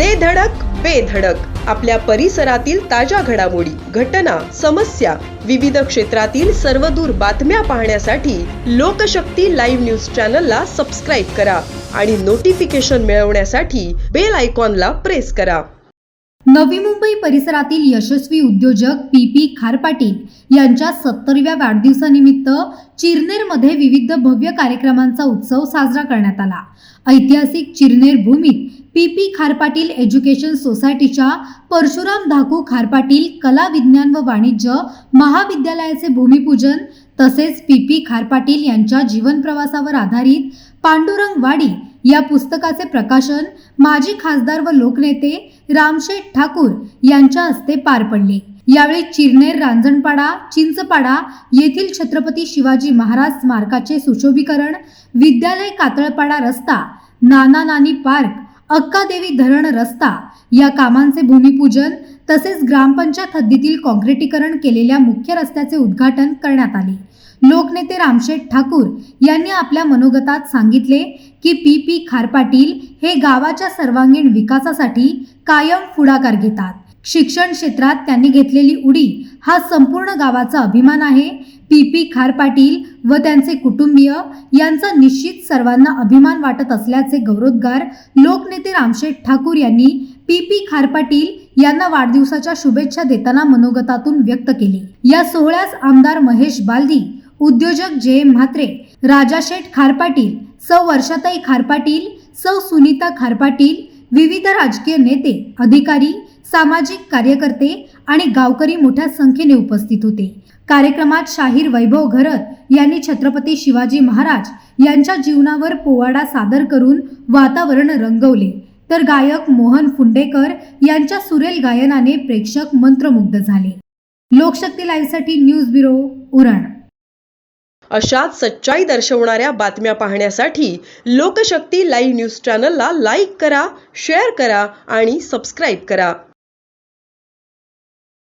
दे धडक बेधडक आपल्या परिसरातील ताज्या घडामोडी घटना समस्या विविध क्षेत्रातील सर्वदूर बातम्या पाहण्यासाठी लोकशक्ती लाईव्ह न्यूज चॅनलला सबस्क्राईब करा आणि नोटिफिकेशन मिळवण्यासाठी बेल आयकॉनला प्रेस करा. नवी मुंबई परिसरातील यशस्वी उद्योजक पी पी खार पाटील यांच्या सत्तरव्या वाढदिवसानिमित्त चिरनेरमध्ये विविध भव्य कार्यक्रमांचा उत्सव साजरा करण्यात आला. ऐतिहासिक चिरनेर भूमीत पी पी खारपाटील एज्युकेशन सोसायटीच्या परशुराम धाकू खारपाटील कला विज्ञान व वाणिज्य महाविद्यालयाचे भूमिपूजन तसेच पी पी खारपाटील यांच्या जीवनप्रवासावर आधारित पांडुरंग वाडी या पुस्तकाचे प्रकाशन माजी खासदार व लोकनेते रामशेठ ठाकूर यांच्या हस्ते पार पडले. यावेळी चिरनेर रांजणपाडा चिंचपाडा येथील छत्रपती शिवाजी महाराज स्मारकाचे सुशोभीकरण विद्यालय कातळपाडा रस्ता नाना नानी पार्क अक्कादेवी धरण रस्ता या कामांचे भूमिपूजन तसेच ग्रामपंचायत हद्दीतील काँक्रिटीकरण केलेल्या मुख्य रस्त्याचे उद्घाटन करण्यात आले. लोकनेते रामशेठ ठाकूर यांनी आपल्या मनोगतात सांगितले की पी पी खार पाटील हे गावाच्या सर्वांगीण विकासासाठी कायम पुढाकार घेतात. शिक्षण क्षेत्रात त्यांनी घेतलेली उडी हा संपूर्ण गावाचा अभिमान आहे. पी. पी. खार पाटील व त्यांचे कुटुंबीय यांचा निश्चित सर्वांना अभिमान वाटत असल्याचे गौरवोद्गार लोकनेते रामशेठ ठाकूर यांनी पी. पी. खार पाटील यांना वाढदिवसाच्या शुभेच्छा देताना मनोगतातून व्यक्त केले. या सोहळ्यास आमदार महेश बालदी उद्योजक जे. एम म्हात्रे राजाशेठ खारपाटील सौ वर्षाताई खारपाटील सौ सुनीता खारपाटील विविध राजकीय नेते अधिकारी सामाजिक कार्यकर्ते आणि गावकरी मोठ्या संख्येने उपस्थित होते. कार्यक्रमात शाहीर वैभव घरत यांनी छत्रपती शिवाजी महाराज यांच्या जीवनावर पोवाडा सादर करून वातावरण रंगवले. तर गायक मोहन फुंडेकर यांच्या सुरेल गायनाने प्रेक्षक मंत्रमुग्ध झाले. लोकशक्ती लाईव्हसाठी न्यूज ब्युरो उरण. अशाच सच्चाई दर्शवणाऱ्या बातम्या पाहण्यासाठी लोकशक्ती लाईव्ह न्यूज चॅनलला लाईक करा शेअर करा आणि सबस्क्राईब करा.